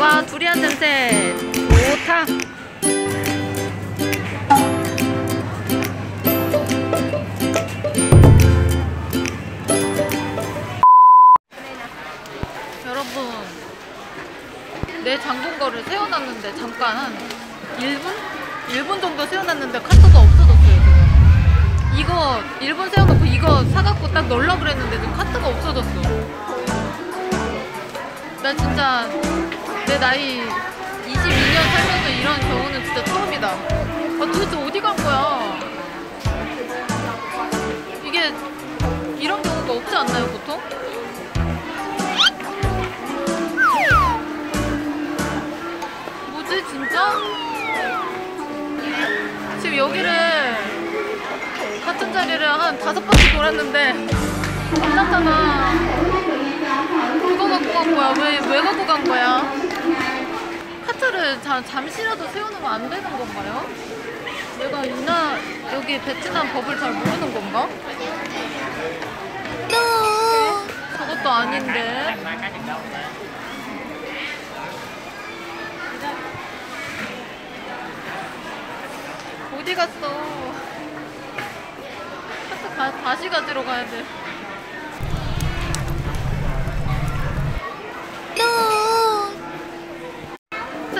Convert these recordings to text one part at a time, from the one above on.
와 두리안 냄새. 좋다. 여러분 내 장본거를 세워놨는데 잠깐 한 1분? 1분 정도 세워놨는데 카트가 없어졌어요 지금. 이거 1분 세워놓고 이거 사갖고 딱 넣으려고 그랬는데 지금 카트가 없어졌어. 나 진짜 내 나이 22년 살면서 이런 경우는 진짜 처음이다 아 도대체 어디 간 거야 이게 이런 경우가 없지 않나요 보통? 뭐지 진짜? 지금 여기를 같은 자리를 한 다섯 바퀴 돌았는데 안 나타나 누가 갖고 간 거야? 왜, 왜 갖고 간 거야? 자, 잠시라도 세워놓으면 안 되는 건가요? 내가 이나 여기 베트남 법을 잘 모르는 건가? 저것도 아닌데 어디 갔어? 다시 가지러 가야 돼.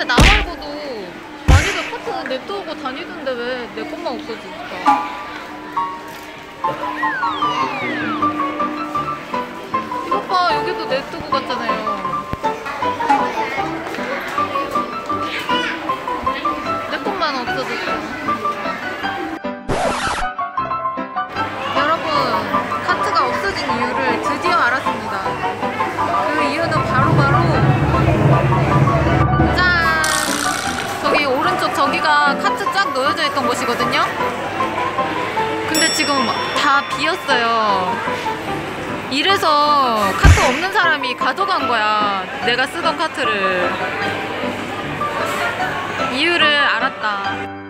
근데 나 말고도 많이들 카트 냅두고 다니던데 왜 내 것만 없어질까? 카트 쫙 놓여져 있던 곳이거든요. 근데 지금 다 비었어요. 이래서 카트 없는 사람이 가져간 거야. 내가 쓰던 카트를. 이유를 알았다.